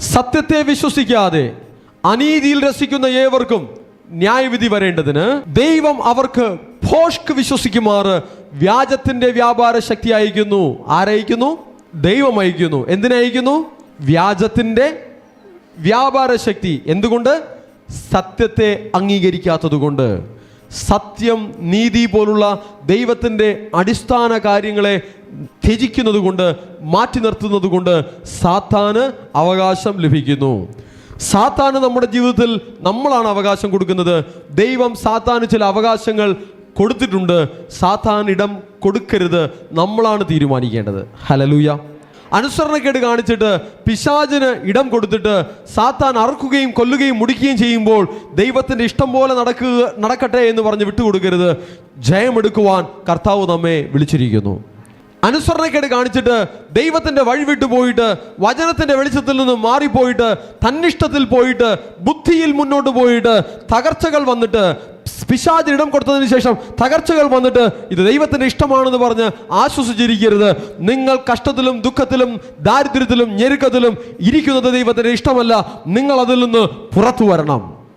സത്യത്തെ വിശ്വസിക്കാതെ അനീതിയിൽ രസിക്കുന്ന ഏവർക്കും ന്യായവിധി വരേണ്ടതിന് ദൈവം അവർക്ക് ഭോഷ്ക്ക് വിശ്വസിക്കുമാർ വ്യാജത്തിന്റെ വ്യാപാര ശക്തി അയക്കുന്നു ആരയക്കുന്നു ദൈവം അയക്കുന്നു എന്തിനയക്കുന്നു വ്യാജത്തിന്റെ വ്യാപാര ശക്തി. എന്തുകൊണ്ട്? സത്യത്തെ അംഗീകരിക്കാത്തതുകൊണ്ട്. സത്യം നീതി പോലുള്ള ദൈവത്തിന്റെ അടിസ്ഥാന കാര്യങ്ങളെ ത്യജിക്കുന്നത് കൊണ്ട് മാറ്റി നിർത്തുന്നത് കൊണ്ട് സാത്താന് അവകാശം ലഭിക്കുന്നു. സാത്താന് നമ്മുടെ ജീവിതത്തിൽ നമ്മളാണ് അവകാശം കൊടുക്കുന്നത്. ദൈവം സാത്താന് ചില അവകാശങ്ങൾ കൊടുത്തിട്ടുണ്ട്. സാത്താൻ ഇടം കൊടുക്കരുത്. നമ്മളാണ് തീരുമാനിക്കേണ്ടത്. ഹലലൂയ അനുസരണക്കേട് കാണിച്ചിട്ട് പിശാചിന് ഇടം കൊടുത്തിട്ട് സാത്താൻ അറുക്കുകയും കൊല്ലുകയും മുടിക്കുകയും ചെയ്യുമ്പോൾ ദൈവത്തിന്റെ ഇഷ്ടം പോലെ നടക്കുക നടക്കട്ടെ എന്ന് പറഞ്ഞ് വിട്ടുകൊടുക്കരുത്. ജയമെടുക്കുവാൻ കർത്താവ് നമ്മെ വിളിച്ചിരിക്കുന്നു. അനുസരണക്കേട് കാണിച്ചിട്ട് ദൈവത്തിന്റെ വഴി വിട്ടു പോയിട്ട് വചനത്തിന്റെ വെളിച്ചത്തിൽ നിന്നും മാറിപ്പോയിട്ട് തന്നിഷ്ടത്തിൽ പോയിട്ട് ബുദ്ധിയിൽ മുന്നോട്ട് പോയിട്ട് തകർച്ചകൾ വന്നിട്ട് പിശാചിന് ഇടം കൊടുത്തതിന് ശേഷം തകർച്ചകൾ വന്നിട്ട് ഇത് ദൈവത്തിന്റെ ഇഷ്ടമാണെന്ന് പറഞ്ഞ് ആശ്വസിച്ചിരിക്കരുത്. നിങ്ങൾ കഷ്ടത്തിലും ദുഃഖത്തിലും ദാരിദ്ര്യത്തിലും ഞെരുക്കത്തിലും ഇരിക്കുന്നത് ദൈവത്തിന്റെ ഇഷ്ടമല്ല. നിങ്ങൾ അതിൽ നിന്ന് പുറത്തു വരണം.